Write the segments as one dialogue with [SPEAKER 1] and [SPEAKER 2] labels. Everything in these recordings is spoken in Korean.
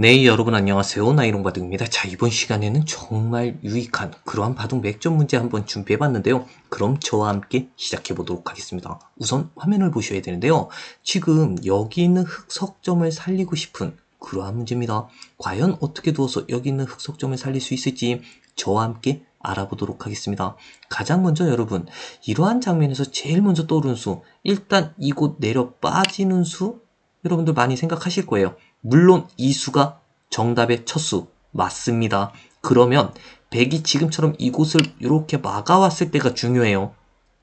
[SPEAKER 1] 네, 여러분 안녕하세요. 나이롱바둑입니다. 자, 이번 시간에는 정말 유익한 그러한 바둑 맥점 문제 한번 준비해 봤는데요. 그럼 저와 함께 시작해 보도록 하겠습니다. 우선 화면을 보셔야 되는데요. 지금 여기 있는 흑석점을 살리고 싶은 그러한 문제입니다. 과연 어떻게 두어서 여기 있는 흑석점을 살릴 수 있을지 저와 함께 알아보도록 하겠습니다. 가장 먼저 여러분, 이러한 장면에서 제일 먼저 떠오르는 수, 일단 이곳 내려 빠지는 수, 여러분들 많이 생각하실 거예요. 물론 이 수가 정답의 첫수 맞습니다. 그러면 백이 지금처럼 이곳을 이렇게 막아왔을 때가 중요해요.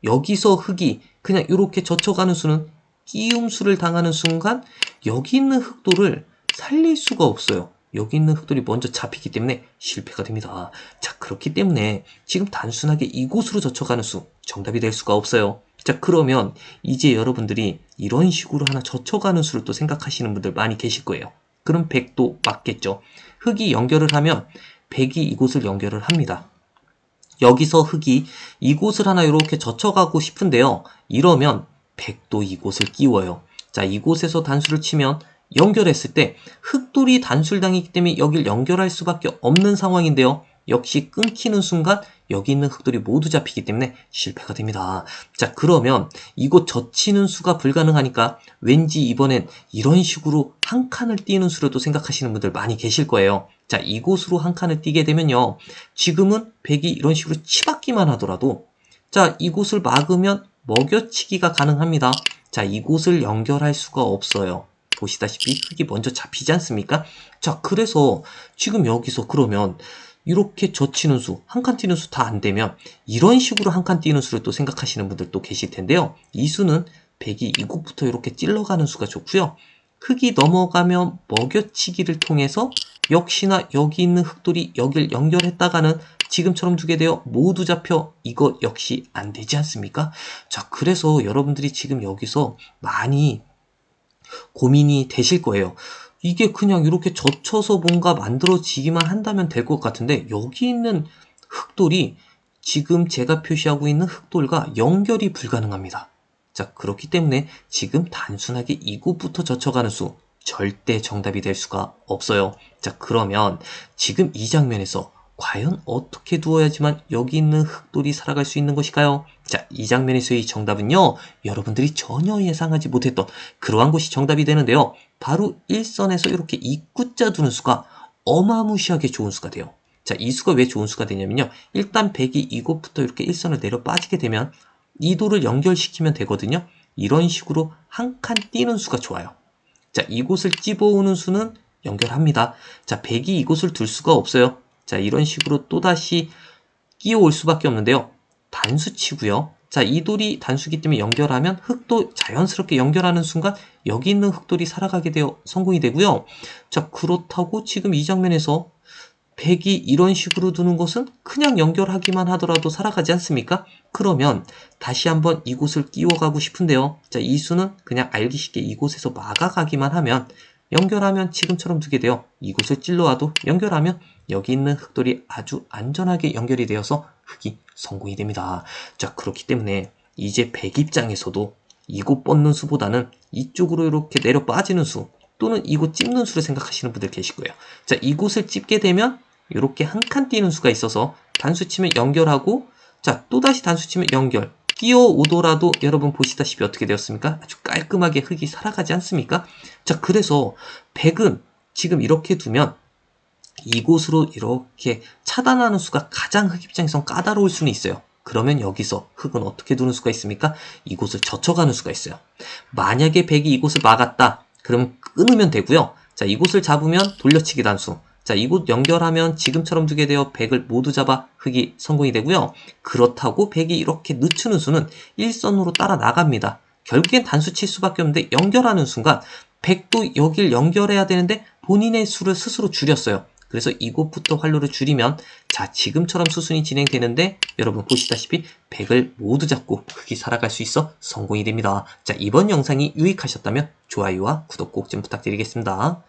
[SPEAKER 1] 여기서 흑이 그냥 이렇게 젖혀가는 수는 끼움수를 당하는 순간 여기 있는 흑도를 살릴 수가 없어요. 여기 있는 흑돌이 먼저 잡히기 때문에 실패가 됩니다. 자, 그렇기 때문에 지금 단순하게 이곳으로 젖혀가는 수 정답이 될 수가 없어요. 자, 그러면 이제 여러분들이 이런 식으로 하나 젖혀가는 수를 또 생각하시는 분들 많이 계실 거예요. 그럼 100도 맞겠죠. 흑이 연결을 하면 100이 이곳을 연결을 합니다. 여기서 흑이 이곳을 하나 이렇게 젖혀가고 싶은데요. 이러면 100도 이곳을 끼워요. 자, 이곳에서 단수를 치면 연결했을 때 흑돌이 단술당이기 때문에 여길 연결할 수밖에 없는 상황인데요. 역시 끊기는 순간 여기 있는 흑돌이 모두 잡히기 때문에 실패가 됩니다. 자 그러면 이곳 젖히는 수가 불가능하니까 왠지 이번엔 이런 식으로 한 칸을 띄는 수로도 생각하시는 분들 많이 계실 거예요. 자 이곳으로 한 칸을 띄게 되면요. 지금은 백이 이런 식으로 치받기만 하더라도 자 이곳을 막으면 먹여치기가 가능합니다. 자 이곳을 연결할 수가 없어요. 보시다시피 흙이 먼저 잡히지 않습니까? 자, 그래서 지금 여기서 그러면 이렇게 젖히는 수, 한칸 띄는 수 다 안 되면 이런 식으로 한칸 띄는 수를 또 생각하시는 분들도 계실 텐데요. 이 수는 백이 이곳부터 이렇게 찔러가는 수가 좋고요. 흙이 넘어가면 먹여치기를 통해서 역시나 여기 있는 흙돌이 여길 연결했다가는 지금처럼 두게 되어 모두 잡혀 이것 역시 안 되지 않습니까? 자, 그래서 여러분들이 지금 여기서 많이 고민이 되실 거예요. 이게 그냥 이렇게 젖혀서 뭔가 만들어지기만 한다면 될 것 같은데 여기 있는 흑돌이 지금 제가 표시하고 있는 흑돌과 연결이 불가능합니다. 자 그렇기 때문에 지금 단순하게 이곳부터 젖혀가는 수 절대 정답이 될 수가 없어요. 자 그러면 지금 이 장면에서 과연 어떻게 두어야지만 여기 있는 흑돌이 살아갈 수 있는 것일까요? 자, 이 장면에서의 정답은요, 여러분들이 전혀 예상하지 못했던 그러한 것이 정답이 되는데요. 바로 일선에서 이렇게 입구자 두는 수가 어마무시하게 좋은 수가 돼요. 자, 이 수가 왜 좋은 수가 되냐면요. 일단 백이 이곳부터 이렇게 일선을 내려 빠지게 되면 이 돌을 연결시키면 되거든요. 이런 식으로 한칸 띄는 수가 좋아요. 자, 이곳을 찝어오는 수는 연결합니다. 자, 백이 이곳을 둘 수가 없어요. 자, 이런 식으로 또다시 끼어올 수밖에 없는데요. 단수치고요. 자, 이 돌이 단수기 때문에 연결하면 흑도 자연스럽게 연결하는 순간 여기 있는 흑돌이 살아가게 되어 성공이 되고요. 자, 그렇다고 지금 이 장면에서 백이 이런 식으로 두는 것은 그냥 연결하기만 하더라도 살아가지 않습니까? 그러면 다시 한번 이곳을 끼워가고 싶은데요. 자, 이 수는 그냥 알기 쉽게 이곳에서 막아가기만 하면 연결하면 지금처럼 두게 되어 이곳을 찔러와도 연결하면 여기 있는 흑돌이 아주 안전하게 연결이 되어서 흑이 성공이 됩니다. 자, 그렇기 때문에 이제 백 입장에서도 이곳 뻗는 수보다는 이쪽으로 이렇게 내려 빠지는 수 또는 이곳 찝는 수를 생각하시는 분들 계실 거예요. 자, 이곳을 찝게 되면 이렇게 한칸 띄는 수가 있어서 단수 치면 연결하고 자, 또다시 단수 치면 연결. 끼어오더라도 여러분 보시다시피 어떻게 되었습니까? 아주 깔끔하게 흙이 살아가지 않습니까? 자, 그래서 백은 지금 이렇게 두면 이곳으로 이렇게 차단하는 수가 가장 흙 입장에선 까다로울 수는 있어요. 그러면 여기서 흙은 어떻게 두는 수가 있습니까? 이곳을 젖혀가는 수가 있어요. 만약에 백이 이곳을 막았다. 그러면 끊으면 되고요. 자, 이곳을 잡으면 돌려치기 단수. 자, 이곳 연결하면 지금처럼 두게 되어 100을 모두 잡아 흑이 성공이 되고요. 그렇다고 100이 이렇게 늦추는 수는 일선으로 따라 나갑니다. 결국엔 단수 칠 수밖에 없는데 연결하는 순간 100도 여길 연결해야 되는데 본인의 수를 스스로 줄였어요. 그래서 이곳부터 활로를 줄이면 자 지금처럼 수순이 진행되는데 여러분 보시다시피 100을 모두 잡고 흑이 살아갈 수 있어 성공이 됩니다. 자 이번 영상이 유익하셨다면 좋아요와 구독 꼭 좀 부탁드리겠습니다.